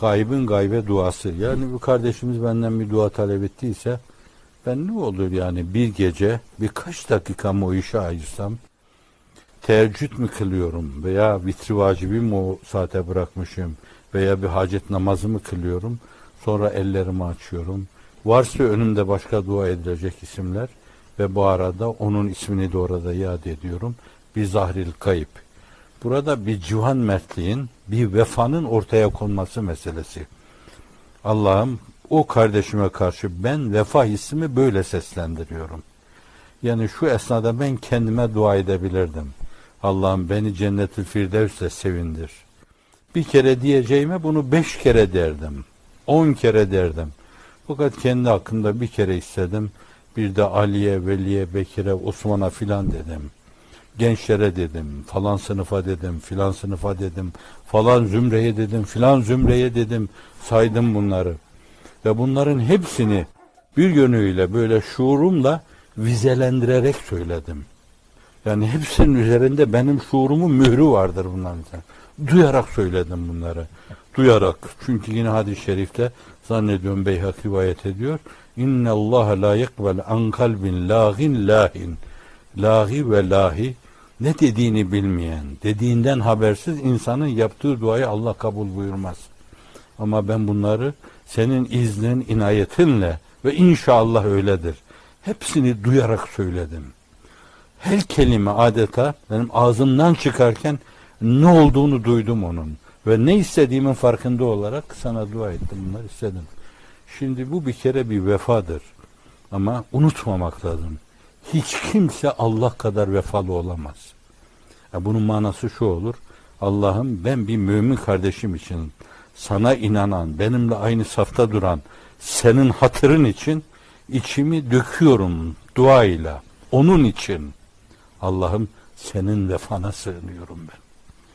Gaybın gaybe duası. Yani bu kardeşimiz benden bir dua talep ettiyse ben ne olur yani bir gece birkaç dakikamı o işe ayırsam teheccüd mü kılıyorum veya vitri vacibi mi o saate bırakmışım veya bir hacet namazı mı kılıyorum sonra ellerimi açıyorum. Varsa önümde başka dua edilecek isimler ve bu arada onun ismini de orada iade ediyorum. Bir zahril kayıp. Burada bir civan mertliğin, bir vefanın ortaya konması meselesi. Allah'ım o kardeşime karşı ben vefa hissimi böyle seslendiriyorum. Yani şu esnada ben kendime dua edebilirdim. Allah'ım beni cennetül firdevsle sevindir. Bir kere diyeceğime bunu beş kere derdim. On kere derdim. Fakat kendi hakkında bir kere istedim. Bir de Ali'ye, Veli'ye, Bekir'e, Osman'a filan dedim. Gençlere dedim, falan sınıfa dedim, filan sınıfa dedim, falan zümreye dedim, filan zümreye dedim, saydım bunları. Ve bunların hepsini bir yönüyle böyle şuurumla vizelendirerek söyledim. Yani hepsinin üzerinde benim şuurumun mührü vardır bunların. Duyarak söyledim bunları. Duyarak. Çünkü yine hadis-i şerifte zannediyorum Beyhak rivayet ediyor. İnne Allah la yekbel an kalbin lagin lahin. Lahi ve lahi ne dediğini bilmeyen, dediğinden habersiz insanın yaptığı duayı Allah kabul buyurmaz. Ama ben bunları senin iznin, inayetinle ve inşallah öyledir. Hepsini duyarak söyledim. Her kelime adeta benim ağzımdan çıkarken ne olduğunu duydum onun. Ve ne istediğimin farkında olarak sana dua ettim bunları istedim. Şimdi bu bir kere bir vefadır. Ama unutmamak lazım. Hiç kimse Allah kadar vefalı olamaz. Ya bunun manası şu olur. Allah'ım ben bir mümin kardeşim için sana inanan, benimle aynı safta duran, senin hatırın için içimi döküyorum duayla. Onun için Allah'ım senin vefana sığınıyorum ben.